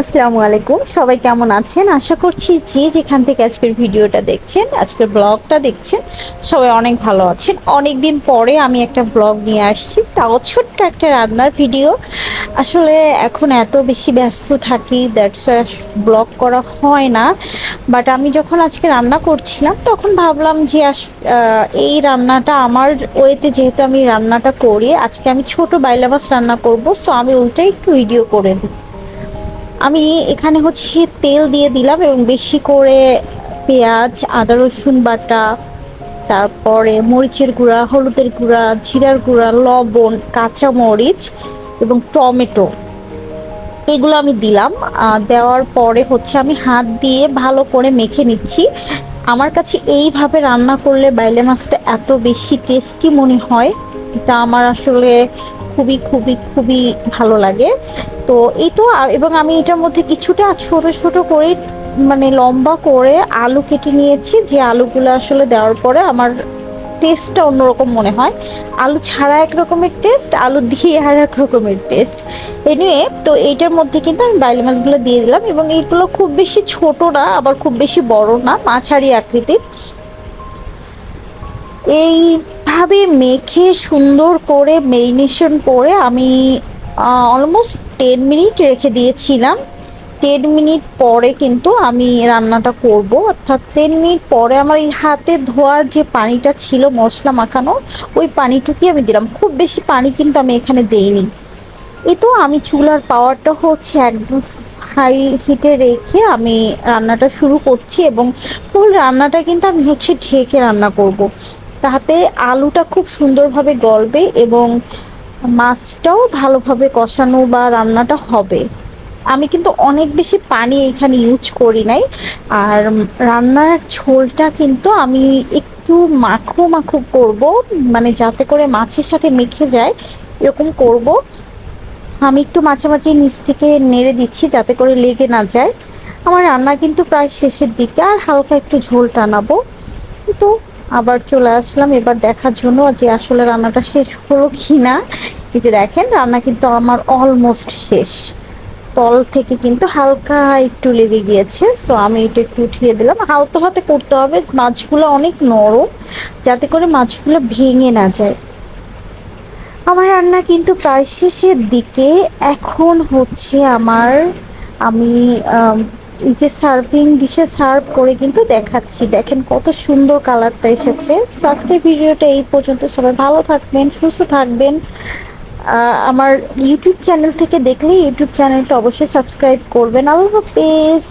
আসসালামু আলাইকুম। সবাই কেমন আছেন? আশা করছি যে যেখান থেকে আজকের ভিডিওটা দেখছেন, আজকের ব্লগটা দেখছেন, সবাই অনেক ভালো আছেন। অনেক দিন পরে আমি একটা ব্লগ নিয়ে আসছি, তাও ছোট্ট একটা রান্নার ভিডিও। আসলে এখন এত বেশি ব্যস্ত থাকি দ্যাটস ব্লগ করা হয় না। বাট আমি যখন আজকে রান্না করছিলাম, তখন ভাবলাম যে এই রান্নাটা আমার ওয়েতে যেহেতু আমি রান্নাটা করি, আজকে আমি ছোট বাইলা মাছ রান্না করব সো আমি ওইটাই একটু ভিডিও করে দিই। আমি এখানে হচ্ছে তেল দিয়ে দিলাম এবং বেশি করে পেঁয়াজ, আদা, রসুন বাটা, তারপরে মরিচের গুঁড়া, হলুদের গুঁড়া, জিরার গুঁড়া, লবণ কাঁচা মরিচ এবং টমেটো। এগুলো আমি দিলাম। দেওয়ার পরে হচ্ছে আমি হাত দিয়ে ভালো করে মেখে নিচ্ছি। আমার কাছে এইভাবে রান্না করলে বাইলে মাছটা এত বেশি টেস্টি মনে হয়। এটা আমার আসলে খুবই খুবই খুবই ভালো লাগে। তো এই তো এবং আমি এটার মধ্যে কিছুটা ছোট ছোট করে মানে লম্বা করে আলু কেটে নিয়েছি। যে আলুগুলো আসলে দেওয়ার পরে আমার টেস্টটা অন্যরকম মনে হয়। আলু ছাড়া এক রকমের টেস্ট আলু দিয়ে আর এক রকমের টেস্ট এ নিয়ে তো এইটার মধ্যে কিন্তু আমি বাইলে মাছগুলো দিয়ে দিলাম এবং এইগুলো খুব বেশি ছোট না, আবার খুব বেশি বড় না, মাঝারি আকৃতির। এইভাবে মেখে সুন্দর করে মেরিনেশন করে আমি অলমোস্ট টেন মিনিট রেখে দিয়েছিলাম। টেন মিনিট পরে কিন্তু আমি রান্নাটা করব। অর্থাৎ টেন মিনিট পরে আমার এই হাতে ধোয়ার যে পানিটা ছিল মশলা মাখানো ওই পানিটুকুই আমি দিলাম। খুব বেশি পানি কিন্তু আমি এখানে দেইনি। এই তো আমি চুলার পাওয়ারটা হচ্ছে একদম হাই হিটে রেখে আমি রান্নাটা শুরু করছি এবং ফুল রান্নাটা কিন্তু আমি হচ্ছে ঢেকে রান্না করব। তাতে আলুটা খুব সুন্দরভাবে গলবে এবং মাছটাও ভালোভাবে কষানো বা রান্নাটা হবে। আমি কিন্তু অনেক বেশি পানি এখানে ইউজ করি নাই। আর রান্নার ঝোলটা কিন্তু আমি একটু মাখো মাখো করব মানে যাতে করে মাছের সাথে মেখে যায়, এরকম করব। আমি একটু মাঝে মাঝে নিচ থেকে নেড়ে দিচ্ছি যাতে করে লেগে না যায়। আমার রান্না কিন্তু প্রায় শেষের দিকে আর হালকা একটু ঝোল টানাবো। তো আবার চলে আসলাম। এবার দেখার জন্য যে আসলে রান্নাটা শেষ হলো কি না এই যে দেখেন, রান্না কিন্তু আমার অলমোস্ট শেষ। তল থেকে কিন্তু হালকা একটু লেগে গিয়েছে সো আমি এটা একটু উঠিয়ে দিলাম। হালতো হাতে করতে হবে, মাছগুলো অনেক নরম, যাতে করে মাছগুলো ভেঙে না যায়। আমার রান্না কিন্তু প্রায় শেষের দিকে। এখন হচ্ছে আমার আমি যে সার্ভিং ডিশে সার্ভ করে কিন্তু দেখাচ্ছি। দেখেন কত সুন্দর কালারটা এসেছে। সো আজকের ভিডিওটা এই পর্যন্ত। সবাই ভালো থাকবেন, সুস্থ থাকবেন। আমার ইউটিউব চ্যানেল থেকে দেখলে ইউটিউব চ্যানেলটা অবশ্যই সাবস্ক্রাইব করবেন। আল্লাহ হাফেজ।